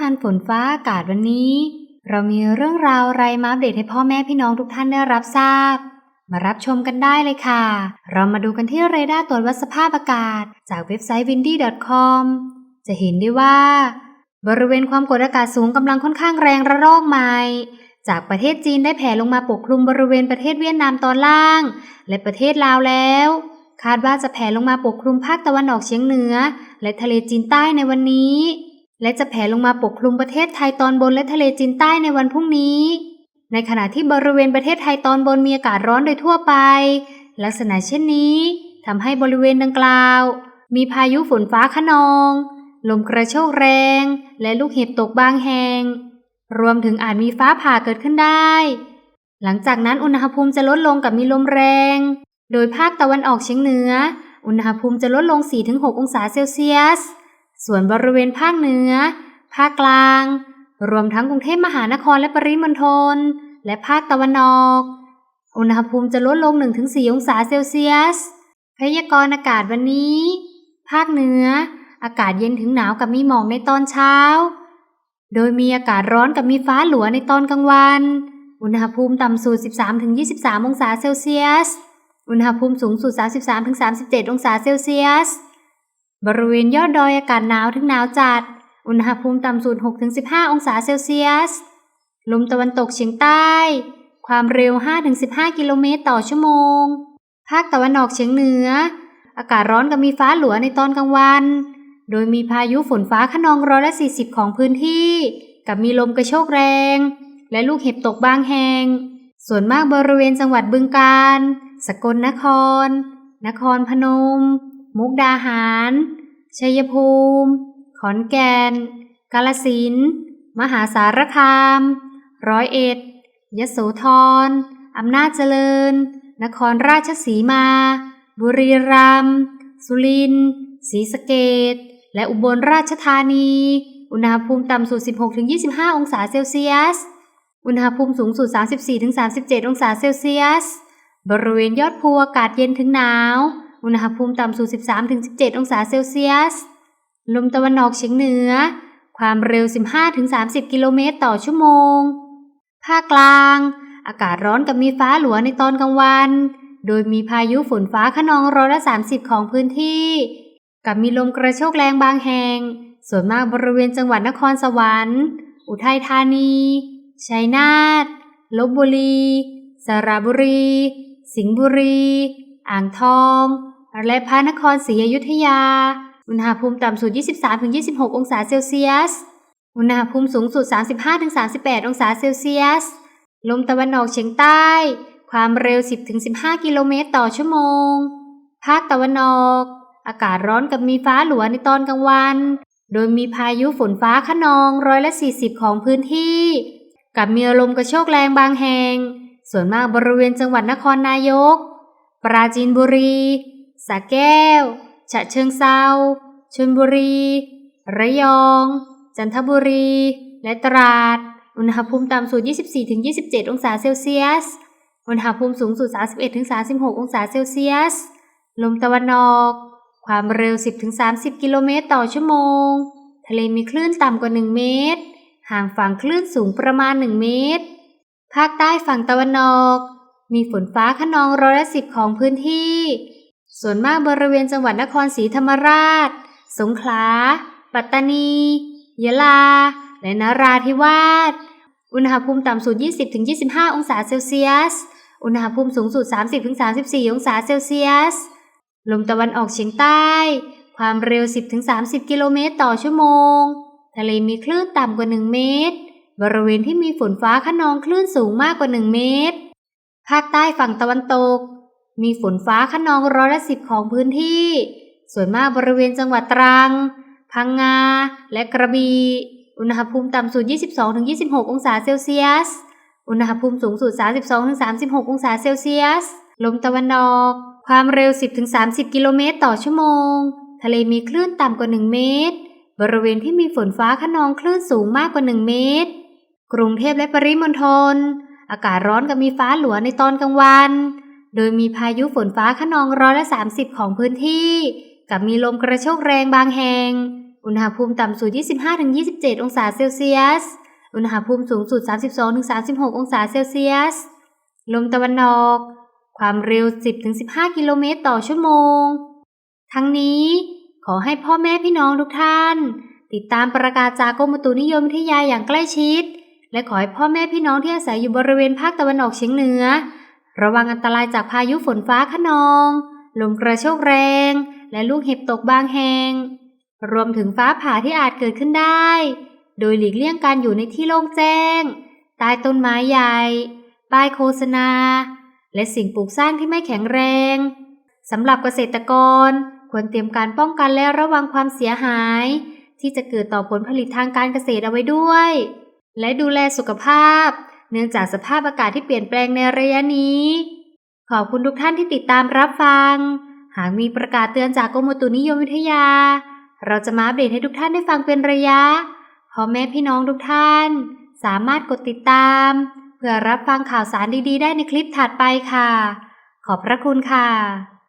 ทันฝนฟ้าอากาศวันนี้ เรามีเรื่องราวอะไรมาอัปเดตให้พ่อแม่พี่น้องทุกท่านได้รับทราบ มารับชมกันได้เลยค่ะ เรามาดูกันที่เรดาร์ตรวจวัดสภาพอากาศ จากเว็บไซต์ windy.com จะเห็นได้ว่า บริเวณความกดอากาศสูงกำลังค่อนข้างแรงระลอกใหม่จากประเทศจีนได้แผ่ลงมาปกคลุมบริเวณประเทศเวียดนามตอนล่าง และประเทศลาวแล้ว คาดว่าจะแผ่ลงมาปกคลุมภาคตะวันออกเฉียงเหนือ และทะเลจีนใต้ในวันนี้ และจะแผ่ลงมาปกคลุมประเทศไทยตอนบนและทะเลจีนใต้ในวันพรุ่งนี้ ในขณะที่บริเวณประเทศไทยตอนบนมีอากาศร้อนโดยทั่วไป ลักษณะเช่นนี้ทำให้บริเวณดังกล่าว มีพายุฝนฟ้าขนอง ลมกระโชกแรง และลูกเห็บตกบางแห่ง รวมถึงอาจมีฟ้าผ่าเกิดขึ้นได้ หลังจากนั้นอุณหภูมิจะลดลงกับมีลมแรง โดยภาคตะวันออกเฉียงเหนือ อุณหภูมิจะลดลง 4-6 องศาเซลเซียส ส่วนบริเวณภาคเหนือ ภาคกลาง รวมทั้งกรุงเทพมหานครและปริมณฑล และภาคตะวันออก อุณหภูมิจะลดลง 1-4 องศาเซลเซียส พยากรณ์อากาศวันนี้ ภาคเหนือ อากาศเย็นถึงหนาวกับมีหมอกในตอนเช้า โดยมีอากาศร้อนกับมีฟ้าหลัวในตอนกลางวัน อุณหภูมิต่ำสุด 13-23 องศาเซลเซียส อุณหภูมิสูงสุด 33-37 องศาเซลเซียส บริเวณยอดดอยอากาศหนาวถึงหนาวจัด อุณหภูมิต่ำสุด 6-15 องศาเซลเซียส ลมตะวันตกเฉียงใต้ ความเร็ว 5-15 กิโลเมตรต่อชั่วโมง ภาคตะวันออกเฉียงเหนือ อากาศร้อนกับมีฟ้าหลัวในตอนกลางวัน โดยมีพายุฝนฟ้าขนองร้อยละ 40 ของพื้นที่ กับมีลมกระโชกแรง และลูกเห็บตกบางแห่ง ส่วนมากบริเวณจังหวัดบึงกาฬ สกลนคร นครพนม มุกดาหาร ชัยภูมิ ขอนแก่น กาลสินธุ์มหาสารคาม ร้อยเอ็ด ยโสธร อำนาจเจริญ นครราชสีมา บุรีรัมย์ สุรินทร์ศรีสะเกษและอุบลราชธานี อุณหภูมิต่ำสุด 16-25 องศาเซลเซียส อุณหภูมิสูงสุด 34-37 องศาเซลเซียส บริเวณยอดภูอากาศเย็นถึงหนาว อุณหภูมิต่ำสุด 13-17 องศาเซลเซียส ลมตะวันออกเฉียงเหนือ ความเร็ว 15-30 กิโลเมตรต่อชั่วโมง ภาคกลาง อากาศร้อนกับมีฟ้าหลัวในตอนกลางวัน โดยมีพายุฝนฟ้าขนองร้อยละ 30 ของพื้นที่ กับมีลมกระโชกแรงบางแห่ง ส่วนมากบริเวณจังหวัดนครสวรรค์ อุทัยธานี ชัยนาท ลบบุรี สระบุรี สิงห์บุรี อ่างทอง และพระนครศรีอยุธยา อุณหภูมิต่ำสุด 23-26 องศาเซลเซียส อุณหภูมิสูงสุด 35-38 องศาเซลเซียส ลมตะวันออกเฉียงใต้ ความเร็ว 10-15 กิโลเมตรต่อชั่วโมง ภาคตะวันออก อากาศร้อนกับมีฟ้าหลัวในตอนกลางวัน โดยมีพายุฝนฟ้าขนองร้อยละ 40 ของพื้นที่ กับมีลมกระโชกแรงบางแห่ง ส่วนมากบริเวณจังหวัดนครนายก ปราจีนบุรี สระแก้ว ฉะเชิงเซาชลบุรี ระยอง จันทบุรี และตราด อุณหภูมิต่ำสุด 24-27 องศาเซลเซียส อุณหภูมิสูงสุด 31-36 องศาเซลเซียส ลมตะวันออก ความเร็ว 10-30 กิโลเมตรต่อชั่วโมง ทะเลมีคลื่นต่ำกว่า 1 เมตร ห่างฝั่งคลื่นสูงประมาณ 1 เมตร ภาคใต้ฝั่งตะวันออก มีฝนฟ้าขนองร้อยละสิบของพื้นที่ ส่วนมากบริเวณจังหวัดนครศรีธรรมราช สงขลา ปัตตานี ยะลา และนราธิวาส อุณหภูมิต่ำสุด 20-25 องศาเซลเซียส อุณหภูมิสูงสุด 30-34 องศาเซลเซียส ลมตะวันออกเฉียงใต้ ความเร็ว 10-30 กิโลเมตรต่อชั่วโมง ทะเลมีคลื่นต่ำกว่า 1 เมตร บริเวณที่มีฝนฟ้าขนองคลื่นสูงมากกว่า 1 เมตร ภาคใต้ฝั่งตะวันตก มีฝนฟ้าขนองร้อยละสิบของพื้นที่ ส่วนมากบริเวณจังหวัดตรัง พังงา และกระบี่ อุณหภูมิต่ำสุด 22-26 องศาเซลเซียส อุณหภูมิสูงสุด 32-36 องศาเซลเซียส ลมตะวันออก ความเร็ว 10-30 กิโลเมตรต่อชั่วโมง ทะเลมีคลื่นต่ำกว่า 1 เมตร บริเวณที่มีฝนฟ้าขนองคลื่นสูงมากกว่า 1 เมตร กรุงเทพและปริมณฑล อากาศร้อนกับมีฟ้าหลัวในตอนกลางวัน โดยมีพายุฝนฟ้าขนองร้อยละ30ของพื้นที่ กับมีลมกระโชกแรงบางแห่ง อุณหภูมิต่ำสุด 25-27 องศาเซลเซียส อุณหภูมิสูงสุด 32-36 องศาเซลเซียส ลมตะวันออก ความเร็ว 10-15 กิโลเมตรต่อชั่วโมง ทั้งนี้ขอให้พ่อแม่พี่น้องทุกท่าน ติดตามประกาศจากกรมอุตุนิยมวิทยาอย่างใกล้ชิด และขอให้พ่อแม่พี่น้องที่อาศัยอยู่บริเวณภาคตะวันออกเฉียงเหนือ ระวังอันตรายจากพายุฝนฟ้าขนอง ลมกระโชกแรง และลูกเห็บตกบางแห่งรวมถึงฟ้าผ่าที่อาจเกิดขึ้นได้ โดยหลีกเลี่ยงการอยู่ในที่โล่งแจ้ง ใต้ต้นไม้ใหญ่ ป้ายโฆษณา และสิ่งปลูกสร้างที่ไม่แข็งแรงสำหรับเกษตรกร ควรเตรียมการป้องกันและระวังความเสียหาย ที่จะเกิดต่อผลผลิตทางการเกษตรเอาไว้ด้วย และดูแลสุขภาพ เนื่องจากสภาพอากาศที่เปลี่ยนแปลงในระยะนี้ ขอบคุณทุกท่านที่ติดตามรับฟัง หากมีประกาศเตือนจากกรมอุตุนิยมวิทยา เราจะมาอัปเดตให้ทุกท่านได้ฟังเป็นระยะพ่อแม่พี่น้องทุกท่าน สามารถกดติดตาม เพื่อรับฟังข่าวสารดีๆ ได้ในคลิปถัดไปค่ะ ขอบพระคุณค่ะ